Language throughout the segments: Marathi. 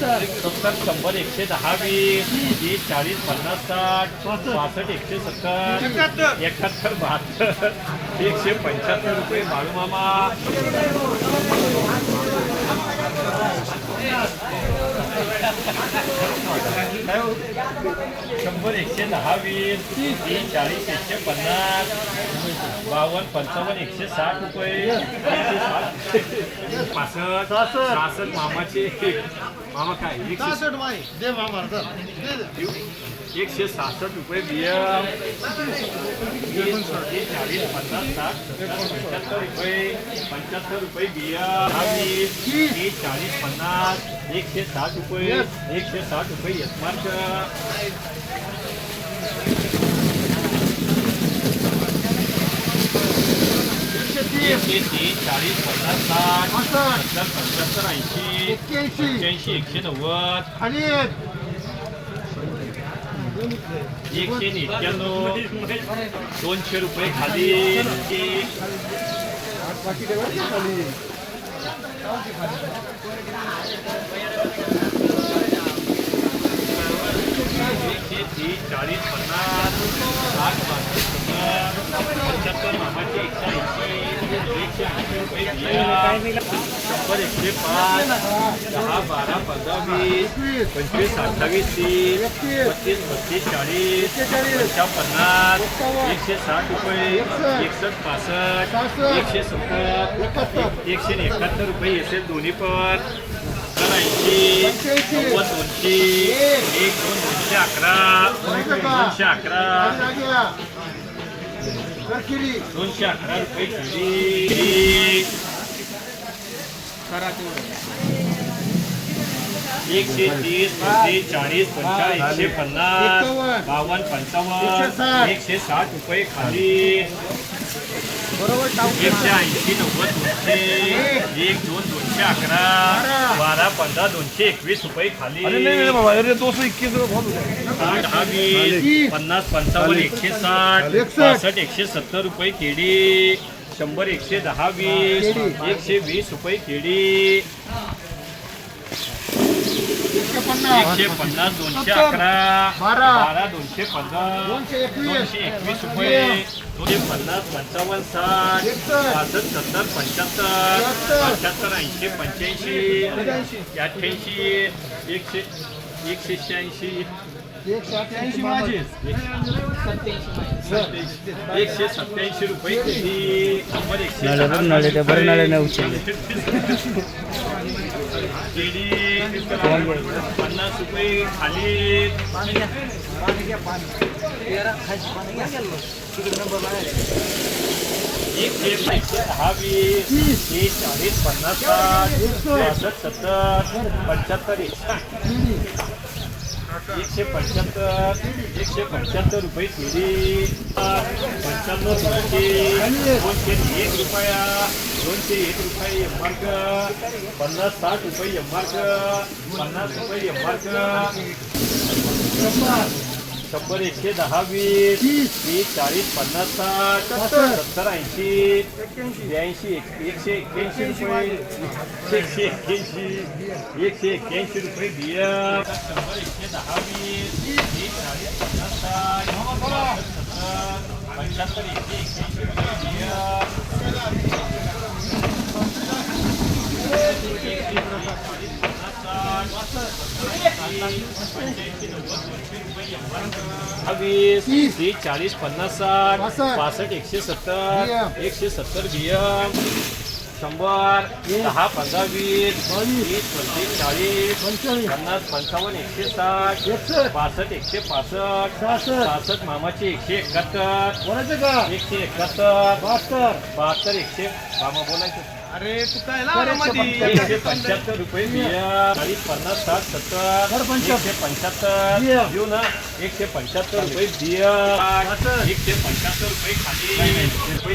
सत्तर शंभर एकशे दहा वीस तीस चाळीस पन्नास साठ पासष्ट एकशे सत्तर एकाहत्तर बहात्तर एकशे पंच्याहत्तर रुपये बाळूमामा काय हो? शंभर एकशे दहा वीस तीस चाळीस एकशे पन्नास बावन्न पंचावन्न एकशे साठ रुपये. पासष्ट मामाचे. मामा काय? एकशे दे मामा. एकशे सहासष्ट रुपये बियम चाळीस पन्नास साठ पंच्याहत्तर रुपये पंच्याहत्तर रुपये बियम वीस चाळीस पन्नास एकशे साठ रुपये एकशे साठ रुपये यशमार्क एकशे तीस चाळीस पन्नास साठ पासष्ट सत्तर पंच्याहत्तर ऐंशी पंच्याऐंशी एकशे नव्वद. खाली एक. एकशे एक्क्याण्णव दोनशे रुपये खाली एक एकशे तीस चाळीस पन्नास साठ पासष्ट सत्तर पंच्याहत्तर मामाचे एकशे ऐंशी एकशे ऐंशी रुपये बिया. शंभर एकशे पाच दहा बारा पंधरा वीस पंचवीस अठ्ठावीस तीस बत्तीस बत्तीस चाळीस पंचावन्न पन्नास एकशे साठ रुपये एकसष्ट पासष्ट एकशे सत्तर एकशे एकाहत्तर रुपये असेल दोन्ही पण. ऐंशी नव्वद दोनशे एक दोन दोनशे अकरा दोनशे अकरा दोनशे अकरा रुपये केली एकशे तीस पस्तीस चाळीस पंचाळीस एकशे पन्नास. बावन्न पंचावन्न. एकशे साठ. रुपये खाली. बरोबर एकशे ऐंशी नव्वद दोनशे. एक दोन दोनशे अकरा. बारा पंधरा दोनशे एकवीस रुपये खाली. साठ दहा वीस पन्नास पंचावन्न एकशे साठ. पासष्ट एकशे सत्तर रुपये केडी. शंभर एकशे दहा वीस एकशे वीस रुपये केडी एकशे पन्नास पन्नास दोनशे. अकरा बारा. दोनशे पंधरा दोनशे एकवीस. रुपये दोनशे पन्नास पंचावन्न साठ. पासष्ट सत्तर पंच्याहत्तर. पंच्याहत्तर ऐंशी पंच्याऐंशी अठ्ठ्याऐंशी एकशे एकशे शहाऐंशी एकशे अठ्ठ्याऐंशी माझे एकशे सत्याऐंशी रुपये एकशे नळे बघ, नळे ते बरं नळे नाही उचलले. पन्नास रुपये खाली. एकशे एकशे दहा वीस तीस चाळीस पन्नास साठ. पासष्ट सत्तर. पंच्याहत्तर एकशे एकशे पंच्याहत्तर एकशे पंच्याहत्तर रुपये केली पंच्याण्णव दोनशे दोनशे एक रुपया दोनशे एक रुपये एममार्क पन्नास साठ रुपये एममार्क पन्नास रुपये एममार्क. शंभर एकशे दहा वीस वीस चाळीस पन्नास साठ सत्तर ऐंशी ब्याऐंशी एक- एकशे एक्क्याऐंशी रुपये एकशे एक्क्याऐंशी एकशे एक्क्याऐंशी रुपये बिया शंभर एकशे दहा वीस तीस चाळीस पन्नास साठ सत्तर पंच्याहत्तर एकशे एक्क्याऐंशी रुपये बिया वीस तीस चाळीस पन्नास साठ पासष्ट. एकशे सत्तर. एकशे सत्तर बियम शंभर दहा पंधरा वीस तीस पंचवीस चाळीस पंचवीस. पन्नास पंचावन्न एकशे साठ एकसष्ट. पासष्ट एकशे पासष्ट सहासष्ट. सहासष्ट मामाचे एकशे एकाहत्तर बोलायचं का? एकशे एकाहत्तर बहात्तर. बहात्तर एकशे मामा बोलायचं. अरे तू काय एकशे पंच्याहत्तर रुपये बिया चाळीस पन्नास साठ सत्तर. एकशे पंच्याहत्तर. देऊ ना एकशे पंच्याहत्तर रुपये बिया. एकशे पंच्याहत्तर रुपये खाली. रुपये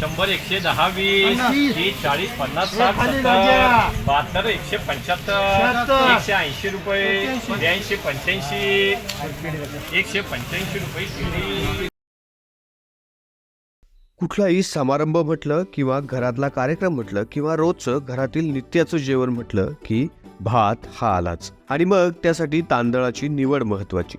शंभर एकशे दहा वीस. तीस चाळीस पन्नास साठ सत्तर. बहात्तर एकशे पंच्याहत्तर. एकशे ऐंशी रुपये ब्याऐंशी पंच्याऐंशी एकशे पंच्याऐंशी रुपये कुठलाही समारंभ म्हटलं किंवा घरातला कार्यक्रम म्हटलं किंवा रोजचं घरातील नित्याचं जेवण म्हटलं की भात हा आलाच आणि मग त्यासाठी तांदळाची निवड महत्वाची